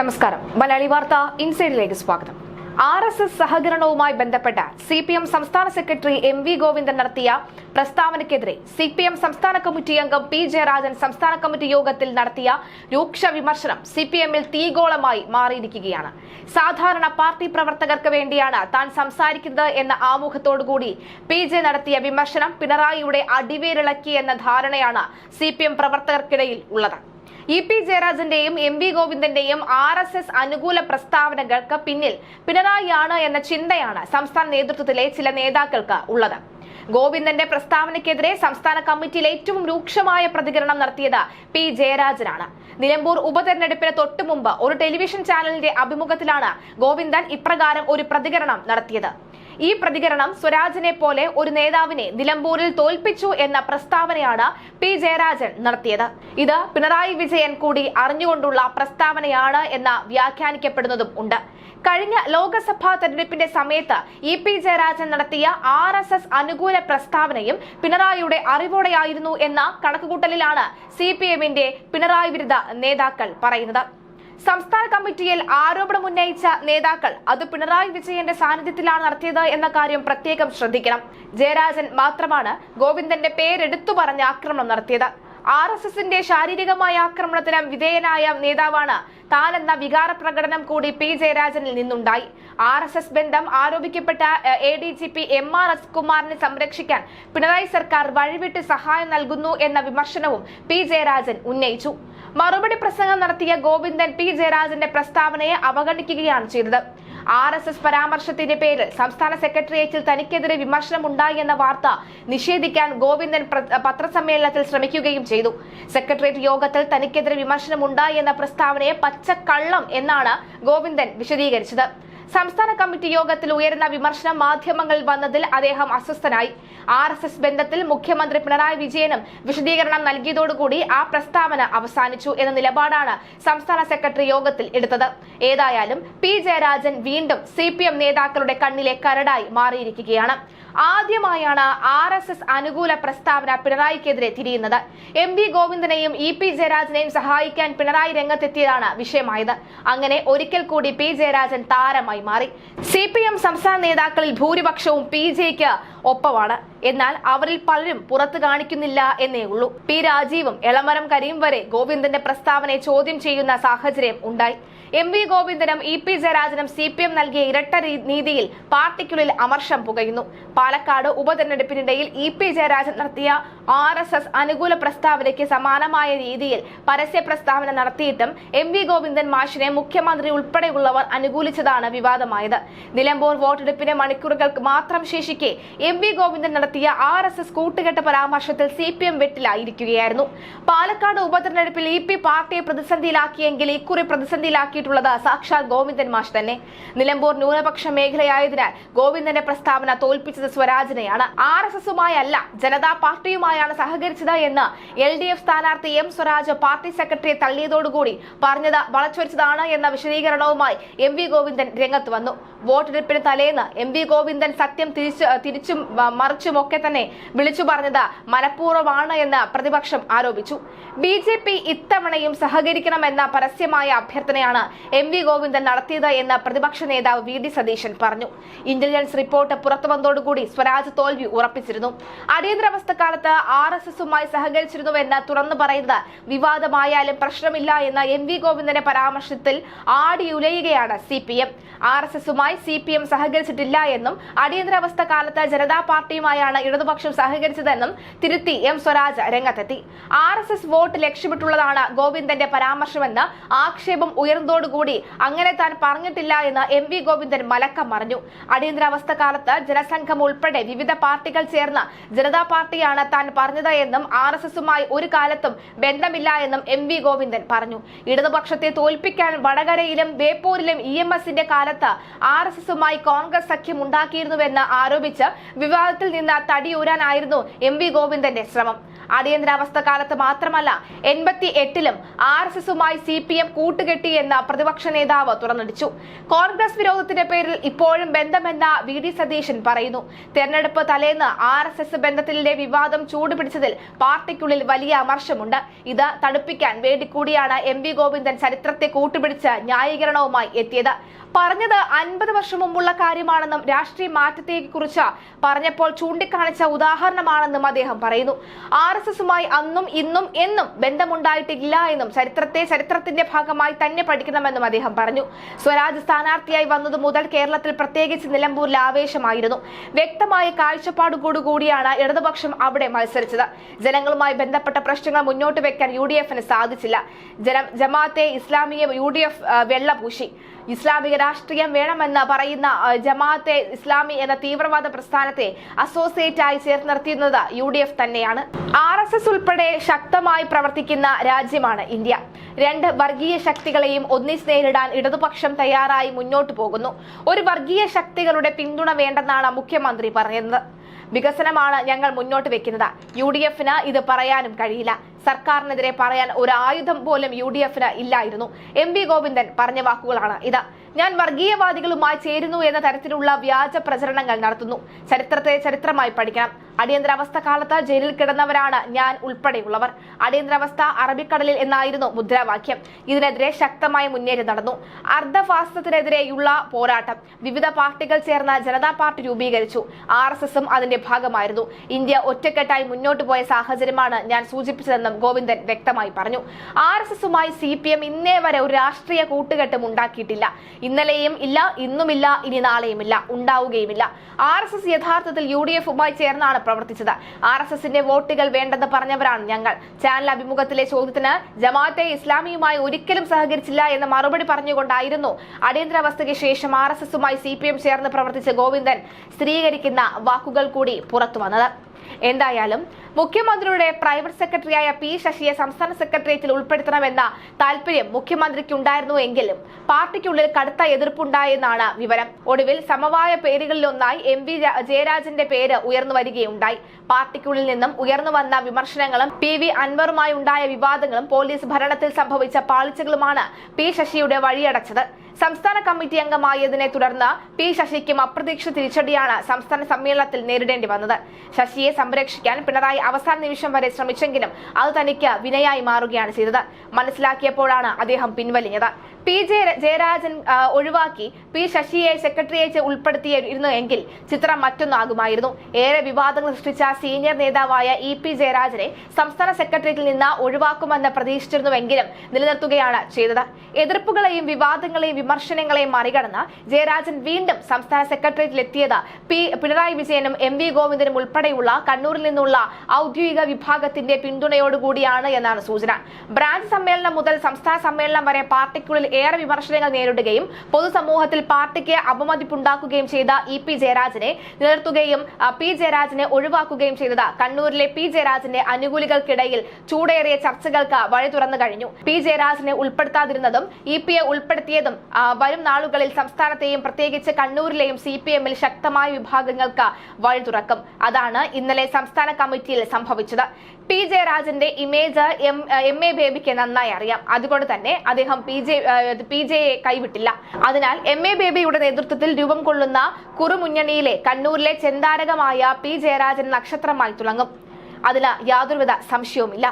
നമസ്കാരം. മലയാളി വാർത്ത ഇൻസൈഡിലേക്ക് സ്വാഗതം. ആർ എസ് എസ് സഹകരണവുമായി ബന്ധപ്പെട്ട സി പി എം സംസ്ഥാന സെക്രട്ടറി എം വി ഗോവിന്ദൻ നടത്തിയ പ്രസ്താവനയ്ക്കെതിരെ സി പി എം സംസ്ഥാന കമ്മിറ്റി അംഗം പി ജയരാജൻ സംസ്ഥാന കമ്മിറ്റി യോഗത്തിൽ നടത്തിയ രൂക്ഷ വിമർശനം സി പി എമ്മിൽ തീഗോളമായി മാറിയിരിക്കുകയാണ്. സാധാരണ പാർട്ടി പ്രവർത്തകർക്ക് വേണ്ടിയാണ് താൻ സംസാരിക്കുന്നത് എന്ന ആമുഖത്തോടുകൂടി പി ജെ നടത്തിയ വിമർശനം പിണറായിയുടെ അടിവേരിളക്കി എന്ന ധാരണയാണ് സി പി എം പ്രവർത്തകർക്കിടയിൽ ഉള്ളത്. ഇ പി ജയരാജന്റെയും എം വി ഗോവിന്ദന്റെയും ആർ എസ് എസ് അനുകൂല പ്രസ്താവനകൾക്ക് പിന്നിൽ പിണറായിയാണ് എന്ന ചിന്തയാണ് സംസ്ഥാന നേതൃത്വത്തിലെ ചില നേതാക്കൾക്ക് ഉള്ളത്. ഗോവിന്ദന്റെ പ്രസ്താവനയ്ക്കെതിരെ സംസ്ഥാന കമ്മിറ്റിയിൽ ഏറ്റവും രൂക്ഷമായ പ്രതികരണം നടത്തിയത് പി ജയരാജനാണ്. നിലമ്പൂർ ഉപതെരഞ്ഞെടുപ്പിന് തൊട്ടുമുമ്പ് ഒരു ടെലിവിഷൻ ചാനലിന്റെ അഭിമുഖത്തിലാണ് ഗോവിന്ദൻ ഇപ്രകാരം ഒരു പ്രതികരണം നടത്തിയത്. ഈ പ്രതികരണം സ്വരാജിനെ പോലെ ഒരു നേതാവിനെ നിലമ്പൂരിൽ തോൽപ്പിച്ചു എന്ന പ്രസ്താവനയാണ് പി ജയരാജൻ നടത്തിയത്. ഇത് പിണറായി വിജയൻ കൂടി അറിഞ്ഞുകൊണ്ടുള്ള പ്രസ്താവനയാണ് എന്ന് വ്യാഖ്യാനിക്കപ്പെടുന്നതും ഉണ്ട്. കഴിഞ്ഞ ലോക്സഭാ തെരഞ്ഞെടുപ്പിന്റെ സമയത്ത് ഇ പി ജയരാജൻ നടത്തിയ ആർ എസ് എസ് അനുകൂല പ്രസ്താവനയും പിണറായിയുടെ അറിവോടെയായിരുന്നു എന്ന കണക്കുകൂട്ടലിലാണ് സി പി എമ്മിന്റെ പിണറായി വിരുദ്ധ നേതാക്കൾ പറയുന്നത്. സംസ്ഥാന കമ്മിറ്റിയിൽ ആരോപണം ഉന്നയിച്ച നേതാക്കൾ അത് പിണറായി വിജയന്റെ സാന്നിധ്യത്തിലാണ് നടത്തിയത് എന്ന കാര്യം പ്രത്യേകം ശ്രദ്ധിക്കണം. ജയരാജൻ മാത്രമാണ് ഗോവിന്ദന്റെ പേരെടുത്തു പറഞ്ഞ് ആക്രമണം നടത്തിയത്. ആർ എസ് എസിന്റെ ശാരീരികമായ ആക്രമണത്തിന് വിധേയനായ നേതാവാണ് താനെന്ന വികാര പ്രകടനം കൂടി പി ജയരാജനിൽ നിന്നുണ്ടായി. ആർ എസ് എസ് ബന്ധം ആരോപിക്കപ്പെട്ട A D G P M R S കുമാറിനെ സംരക്ഷിക്കാൻ പിണറായി സർക്കാർ വഴിവിട്ട് സഹായം നൽകുന്നു എന്ന വിമർശനവും പി ജയരാജൻ ഉന്നയിച്ചു. മറുപടി പ്രസംഗം നടത്തിയ ഗോവിന്ദൻ പി ജയരാജന്റെ പ്രസ്താവനയെ അവഗണിക്കുകയാണ് ചെയ്തത്. ആർ എസ് എസ് പരാമർശത്തിന്റെ പേരിൽ സംസ്ഥാന സെക്രട്ടേറിയറ്റിൽ തനിക്കെതിരെ വിമർശനം ഉണ്ടായി എന്ന വാർത്ത നിഷേധിക്കാൻ ഗോവിന്ദൻ പത്രസമ്മേളനത്തിൽ ശ്രമിക്കുകയും ചെയ്തു. സെക്രട്ടേറിയറ്റ് യോഗത്തിൽ തനിക്കെതിരെ വിമർശനം ഉണ്ടായി എന്ന പ്രസ്താവനയെ പച്ചക്കള്ളം എന്നാണ് ഗോവിന്ദൻ വിശദീകരിച്ചത്. സംസ്ഥാന കമ്മിറ്റി യോഗത്തിൽ ഉയർന്ന വിമർശനം മാധ്യമങ്ങളിൽ വന്നതിൽ അദ്ദേഹം അസ്വസ്ഥനായി. ആർ എസ് എസ് ബന്ധത്തിൽ മുഖ്യമന്ത്രി പിണറായി വിജയനും വിശദീകരണം നൽകിയതോടുകൂടി ആ പ്രസ്താവന അവസാനിച്ചു എന്ന നിലപാടാണ് സംസ്ഥാന സെക്രട്ടറി യോഗത്തിൽ എടുത്തത്. ഏതായാലും പി ജയരാജൻ വീണ്ടും സി പി എം നേതാക്കളുടെ കണ്ണിലെ കരടായി മാറിയിരിക്കുകയാണ്. ആദ്യമായാണ് ആർ എസ് എസ് അനുകൂല പ്രസ്താവന പിണറായിക്കെതിരെ തിരിയുന്നത്. എം വി ഗോവിന്ദനെയും ഇ പി ജയരാജനെയും സഹായിക്കാൻ പിണറായി രംഗത്തെത്തിയതാണ് വിഷയമായത്. അങ്ങനെ ഒരിക്കൽ കൂടി പി ജയരാജൻ താരമായി. മാറി. സി പി എം സംസ്ഥാന നേതാക്കളിൽ ഭൂരിപക്ഷവും പി ജെക്ക് ഒപ്പമാണ്. എന്നാൽ അവരിൽ പലരും പുറത്തു കാണിക്കുന്നില്ല എന്നേ ഉള്ളൂ. പി രാജീവും എളമരം കരീം വരെ ഗോവിന്ദന്റെ പ്രസ്താവനയെ ചോദ്യം ചെയ്യുന്ന സാഹചര്യം ഉണ്ടായി. എം വി ഗോവിന്ദനും ഇ പി ജയരാജനും സി പി എം നൽകിയ ഇരട്ട നീതിയിൽ പാർട്ടിക്കുള്ളിൽ അമർഷം പുകയുന്നു. പാലക്കാട് ഉപതെരഞ്ഞെടുപ്പിനിടയിൽ ഇ പി ജയരാജൻ നടത്തിയ ആർ എസ് എസ് അനുകൂല പ്രസ്താവനയ്ക്ക് സമാനമായ രീതിയിൽ പരസ്യ പ്രസ്താവന നടത്തിയിട്ടും എം വി ഗോവിന്ദൻ മാഷിനെ മുഖ്യമന്ത്രി ഉൾപ്പെടെയുള്ളവർ അനുകൂലിച്ചതാണ് വിവാദമായത്. നിലമ്പൂർ വോട്ടെടുപ്പിന് മണിക്കൂറുകൾക്ക് മാത്രം ശേഷിക്കെ എം വി ഗോവിന്ദൻ നടത്തിയ ആർ എസ് എസ് കൂട്ടുകെട്ട് പരാമർശത്തിൽ സി പി എം വെട്ടിലായിരിക്കുകയായിരുന്നു. പാലക്കാട് ഉപതെരഞ്ഞെടുപ്പിൽ ഇ പി പാർട്ടിയെ പ്രതിസന്ധിയിലാക്കിയെങ്കിൽ ഇക്കുറി പ്രതിസന്ധിയിലാക്കിയിട്ടുള്ളത് സാക്ഷാൽ ഗോവിന്ദൻ മാഷ് തന്നെ. നിലമ്പൂർ ന്യൂനപക്ഷ മേഖലയായതിനാൽ ഗോവിന്ദന്റെ പ്രസ്താവന തോൽപ്പിച്ചത് സ്വരാജിനെയാണ്. ആർ എസ് എസുമായല്ല ജനതാ പാർട്ടിയുമായാണ് സഹകരിച്ചത് എന്ന് എൽ ഡി എഫ് സ്ഥാനാർത്ഥി എം സ്വരാജ് പാർട്ടി സെക്രട്ടറിയെ തള്ളിയതോടുകൂടി പറഞ്ഞത് വളച്ചൊരിച്ചതാണ് എന്ന വിശദീകരണവുമായി എം വി ഗോവിന്ദൻ രംഗത്ത് വന്നു. വോട്ടെടുപ്പിന് തലേന്ന് എം വി ഗോവിന്ദൻ സത്യം തിരിച്ചു തിരിച്ചും മ- മറിച്ചുമൊക്കെ തന്നെ വിളിച്ചു പറഞ്ഞത് മനഃപൂർവമാണ് എന്ന് പ്രതിപക്ഷം ആരോപിച്ചു. ബി ജെ പി ഇത്തവണയും സഹകരിക്കണമെന്ന പരസ്യമായ അഭ്യർത്ഥനയാണ് എം വി ഗോവിന്ദൻ നടത്തിയത് എന്ന് പ്രതിപക്ഷ നേതാവ് വി ഡി സതീശൻ പറഞ്ഞു. ഇന്റലിജൻസ് റിപ്പോർട്ട് പുറത്തു വന്നതോടുകൂടി സ്വരാജ് തോൽവി ഉറപ്പിച്ചിരുന്നു. അടിയന്തരാവസ്ഥ കാലത്ത് ആർ എസ് എസുമായി സഹകരിച്ചിരുന്നുവെന്ന് തുറന്നു പറയുന്നത് വിവാദമായാലും പ്രശ്നമില്ല എന്ന എം വി ഗോവിന്ദന്റെ പരാമർശത്തിൽ ആടിയുലയുകയാണ് C P M. R S എസുമായി C P M സഹകരിച്ചിട്ടില്ല എന്നും അടിയന്തരാവസ്ഥ കാലത്ത് ജനതാ പാർട്ടിയുമായാണ് ഇടതുപക്ഷം സഹകരിച്ചതെന്നും തിരുത്തി എം സ്വരാജ് രംഗത്തെത്തി. ആർ എസ് എസ് വോട്ട് ലക്ഷ്യമിട്ടുള്ളതാണ് ഗോവിന്ദന്റെ പരാമർശമെന്ന് ആക്ഷേപം ഉയർന്നതോടുകൂടി അങ്ങനെ താൻ പറഞ്ഞിട്ടില്ല എന്ന് എം വി ഗോവിന്ദൻ മലക്കം മറിഞ്ഞു. അടിയന്തരാവസ്ഥ കാലത്ത് ജനസംഘം ഉൾപ്പെടെ വിവിധ പാർട്ടികൾ ചേർന്ന ജനതാ പാർട്ടിയാണ് താൻ പറഞ്ഞത് എന്നും ആർ എസ് എസുമായി ഒരു കാലത്തും ബന്ധമില്ല എന്നും എം വി ഗോവിന്ദൻ പറഞ്ഞു. ഇടതുപക്ഷത്തെ തോൽപ്പിക്കാൻ വടകരയിലും ബേപ്പൂരിലും ഇ എം എസിന്റെ കാലത്ത് ആർ എസ് എസുമായി കോൺഗ്രസ് സഖ്യം ഉണ്ടാക്കിയിരുന്നുവെന്ന് ആരോപിച്ച് വിവാദത്തിൽ നിന്ന് തടിയൂരാനായിരുന്നു എം വി ഗോവിന്ദന്റെ ശ്രമം. അടിയന്തരാവസ്ഥ കാലത്ത് മാത്രമല്ല എൺപത്തി എട്ടിലും ആർ എസ് എസുമായി സി പി എം കൂട്ടുകെട്ടി എന്ന് പ്രതിപക്ഷ നേതാവ് തുറന്നടിച്ചു. കോൺഗ്രസ് വിരോധത്തിന്റെ പേരിൽ ഇപ്പോഴും ബന്ധമെന്ന വി ഡി സതീശൻ പറയുന്നു. തെരഞ്ഞെടുപ്പ് തലേന്ന് ആർ എസ് എസ് ബന്ധത്തിലെ വിവാദം ചൂടുപിടിച്ചതിൽ പാർട്ടിക്കുള്ളിൽ വലിയ അമർഷമുണ്ട്. ഇത് തണുപ്പിക്കാൻ വേണ്ടി കൂടിയാണ് എം വി ഗോവിന്ദൻ ചരിത്രത്തെ കൂട്ടുപിടിച്ച് ന്യായീകരണവുമായി എത്തിയത്. പറഞ്ഞത് അൻപത് വർഷം മുമ്പുള്ള കാര്യമാണെന്നും രാഷ്ട്രീയ മാറ്റത്തെ കുറിച്ച് പറഞ്ഞപ്പോൾ ചൂണ്ടിക്കാണിച്ച ഉദാഹരണമാണെന്നും അദ്ദേഹം പറയുന്നു. ആർ എസ് എസുമായി അന്നും ഇന്നും എന്നും ബന്ധമുണ്ടായിട്ടില്ല എന്നും ചരിത്രത്തെ ചരിത്രത്തിന്റെ ഭാഗമായി തന്നെ പഠിക്കണമെന്നും അദ്ദേഹം പറഞ്ഞു. സ്വരാജ് സ്ഥാനാർത്ഥിയായി വന്നതു മുതൽ കേരളത്തിൽ പ്രത്യേകിച്ച് നിലമ്പൂരിൽ ആവേശമായിരുന്നു. വ്യക്തമായ കാഴ്ചപ്പാടുകൂടുകൂടിയാണ് ഇടതുപക്ഷം അവിടെ മത്സരിച്ചത്. ജനങ്ങളുമായി ബന്ധപ്പെട്ട പ്രശ്നങ്ങൾ മുന്നോട്ട് വെക്കാൻ യു ഡി എഫിന് സാധിച്ചില്ല. ജമാഅത്തെ ഇസ്ലാമിയ യു ഡി എഫ് വെള്ളപൂശി. ഇസ്ലാമിക രാഷ്ട്രീയം വേണമെന്ന് പറയുന്ന ജമാഅത്തെ ഇസ്ലാമി എന്ന തീവ്രവാദ പ്രസ്ഥാനത്തെ അസോസിയേറ്റ് ആയി ചേർത്ത് നിർത്തിയിരുന്നത് യു ഡി എഫ് തന്നെയാണ്. ആർ എസ് എസ് ഉൾപ്പെടെ ശക്തമായി പ്രവർത്തിക്കുന്ന രാജ്യമാണ് ഇന്ത്യ. രണ്ട് വർഗീയ ശക്തികളെയും ഒന്നിച്ച് നേരിടാൻ ഇടതുപക്ഷം തയ്യാറായി മുന്നോട്ടു പോകുന്നു. ഒരു വർഗീയ ശക്തികളുടെ പിന്തുണ വേണ്ടെന്നാണ് മുഖ്യമന്ത്രി പറയുന്നത്. വികസനമാണ് ഞങ്ങൾ മുന്നോട്ട് വെക്കുന്നത്. യു ഡി എഫിന് ഇത് പറയാനും കഴിയില്ല. സർക്കാരിനെതിരെ പറയാൻ ഒരു ആയുധം പോലും യു ഡി എഫിന് ഇല്ലായിരുന്നു. എം വി ഗോവിന്ദൻ പറഞ്ഞ വാക്കുകളാണ് ഇത്. ഞാൻ വർഗീയവാദികളുമായി ചേരുന്നു എന്ന തരത്തിലുള്ള വ്യാജ പ്രചരണങ്ങൾ നടത്തുന്നു. ചരിത്രത്തെ ചരിത്രമായി പഠിക്കണം. അടിയന്തരാവസ്ഥ കാലത്ത് ജയിലിൽ കിടന്നവരാണ് ഞാൻ ഉൾപ്പെടെയുള്ളവർ. അടിയന്തരാവസ്ഥ അറബിക്കടലിൽ എന്നായിരുന്നു മുദ്രാവാക്യം. ഇതിനെതിരെ ശക്തമായ മുന്നേറ്റം നടന്നു. അർദ്ധഫാസത്തിനെതിരെയുള്ള പോരാട്ടം. വിവിധ പാർട്ടികൾ ചേർന്ന ജനതാ പാർട്ടി രൂപീകരിച്ചു. ആർ എസ് എസും അതിന്റെ ഭാഗമായിരുന്നു. ഇന്ത്യ ഒറ്റക്കെട്ടായി മുന്നോട്ട് പോയ സാഹചര്യമാണ് ഞാൻ സൂചിപ്പിച്ചതെന്നും ഗോവിന്ദൻ വ്യക്തമായി പറഞ്ഞു. ആർ എസ് എസുമായി സി പി എം ഇന്നേ വരെ ഒരു രാഷ്ട്രീയ കൂട്ടുകെട്ടും ഉണ്ടാക്കിയിട്ടില്ല. ഇന്നലെയും ഇല്ല ഇന്നുമില്ല ഇനി നാളെയുമില്ല. ഉണ്ടാവുകയുമില്ല. ആർ എസ് എസ് യഥാർത്ഥത്തിൽ യു ഡി എഫുമായി ചേർന്നാണ് പ്രവർത്തിച്ചത്. ആർ എസ് എസിന്റെ വോട്ടുകൾ വേണ്ടെന്ന് പറഞ്ഞവരാണ് ഞങ്ങൾ. ചാനൽ അഭിമുഖത്തിലെ ചോദ്യത്തിന് ജമാഅത്തെ ഇസ്ലാമിയുമായി ഒരിക്കലും സഹകരിച്ചില്ല എന്ന് മറുപടി പറഞ്ഞുകൊണ്ടായിരുന്നു. അടിയന്തരാവസ്ഥയ്ക്ക് ശേഷം ആർ എസ് എസുമായി സി പി എം ചേർന്ന് പ്രവർത്തിച്ച ഗോവിന്ദൻ സ്ഥിരീകരിക്കുന്ന വാക്കുകൾ കൂടി പുറത്തു വന്നത്. എന്തായാലും മുഖ്യമന്ത്രിയുടെ പ്രൈവറ്റ് സെക്രട്ടറിയായ പി ശശിയെ സംസ്ഥാന സെക്രട്ടേറിയറ്റിൽ ഉൾപ്പെടുത്തണമെന്ന താല്പര്യം മുഖ്യമന്ത്രിക്ക് ഉണ്ടായിരുന്നു എങ്കിലും പാർട്ടിക്കുള്ളിൽ കടുത്ത എതിർപ്പുണ്ടായെന്നാണ് വിവരം. ഒടുവിൽ സമവായ പേരുകളിലൊന്നായി എം വി ജയരാജന്റെ പേര് ഉയർന്നു വരികയുണ്ടായി. പാർട്ടിക്കുള്ളിൽ നിന്നും ഉയർന്നു വന്ന വിമർശനങ്ങളും പി വി അൻവറുമായി ഉണ്ടായ വിവാദങ്ങളും പോലീസ് ഭരണത്തിൽ സംഭവിച്ച പാളിച്ചകളുമാണ് പി ശശിയുടെ വഴിയടച്ചത്. സംസ്ഥാന കമ്മിറ്റി അംഗമായതിനെ തുടർന്ന് പി ശശിക്കും അപ്രതീക്ഷിത തിരിച്ചടിയാണ് സംസ്ഥാന സമ്മേളനത്തിൽ നേരിടേണ്ടി വന്നത്. ശശിയെ സംരക്ഷിക്കാൻ പിണറായി അവസാന നിമിഷം വരെ ശ്രമിച്ചെങ്കിലും അത് തനിക്ക് വിനയായി മാറുകയാണ് ചെയ്തത്. മനസ്സിലാക്കിയപ്പോഴാണ് അദ്ദേഹം പിൻവലിഞ്ഞത്. പി ജെ ജയരാജൻ ഒഴിവാക്കി. പി ശശിയെ സെക്രട്ടറിയേറ്റ് ഉൾപ്പെടുത്തിയിരുന്നു എങ്കിൽ ചിത്രം മറ്റൊന്നാകുമായിരുന്നു. ഏറെ വിവാദങ്ങൾ സൃഷ്ടിച്ച സീനിയർ നേതാവായ ഇ പി ജയരാജനെ സംസ്ഥാന സെക്രട്ടേറിയറ്റിൽ നിന്ന് ഒഴിവാക്കുമെന്ന് പ്രതീക്ഷിച്ചിരുന്നുവെങ്കിലും നിലനിർത്തുകയാണ് ചെയ്തത്. എതിർപ്പുകളെയും വിവാദങ്ങളെയും വിമർശനങ്ങളെയും മറികടന്ന് ജയരാജൻ വീണ്ടും സംസ്ഥാന സെക്രട്ടേറിയറ്റിലെത്തിയത് പി പിണറായി വിജയനും എം വി ഗോവിന്ദനും ഉൾപ്പെടെയുള്ള കണ്ണൂരിൽ നിന്നുള്ള ഔദ്യോഗിക വിഭാഗത്തിന്റെ പിന്തുണയോടുകൂടിയാണ് എന്നാണ് സൂചന. ബ്രാഞ്ച് സമ്മേളനം മുതൽ സംസ്ഥാന സമ്മേളനം വരെ പാർട്ടിക്കുള്ളിൽ ഏറെ വിമർശനങ്ങൾ നേരിടുകയും പൊതുസമൂഹത്തിൽ പാർട്ടിക്ക് അപമതിപ്പുണ്ടാക്കുകയും ചെയ്ത ഇ പി ജയരാജനെ നിലനിർത്തുകയും പി ജയരാജനെ ഒഴിവാക്കുകയും ചെയ്തത് കണ്ണൂരിലെ പി ജയരാജന്റെ അനുകൂലികൾക്കിടയിൽ ചൂടേറിയ ചർച്ചകൾക്ക് വഴി തുറന്നു കഴിഞ്ഞു. പി ജയരാജനെ ഉൾപ്പെടുത്താതിരുന്നതും ഇ പിയെ ഉൾപ്പെടുത്തിയതും വരും നാളുകളിൽ സംസ്ഥാനത്തെയും പ്രത്യേകിച്ച് കണ്ണൂരിലെയും സി പി എമ്മിൽ ശക്തമായ വിഭാഗങ്ങൾക്ക് വഴി തുറക്കും. അതാണ് ഇന്നലെ സംസ്ഥാന കമ്മിറ്റിയിൽ സംഭവിച്ചത്. പി ജയരാജന്റെ ഇമേജ് എം എം എ ബേബിക്ക് നന്നായി അറിയാം. അതുകൊണ്ട് തന്നെ അദ്ദേഹം പി ജെ പി ജെയെ കൈവിട്ടില്ല. അതിനാൽ എം എ ബേബിയുടെ നേതൃത്വത്തിൽ രൂപം കൊള്ളുന്ന കുറുമുന്നണിയിലെ കണ്ണൂരിലെ ചെന്താരകമായ പി ജയരാജൻ നക്ഷത്രമായി തിളങ്ങും. അതിന് യാതൊരുവിധ സംശയവുമില്ല.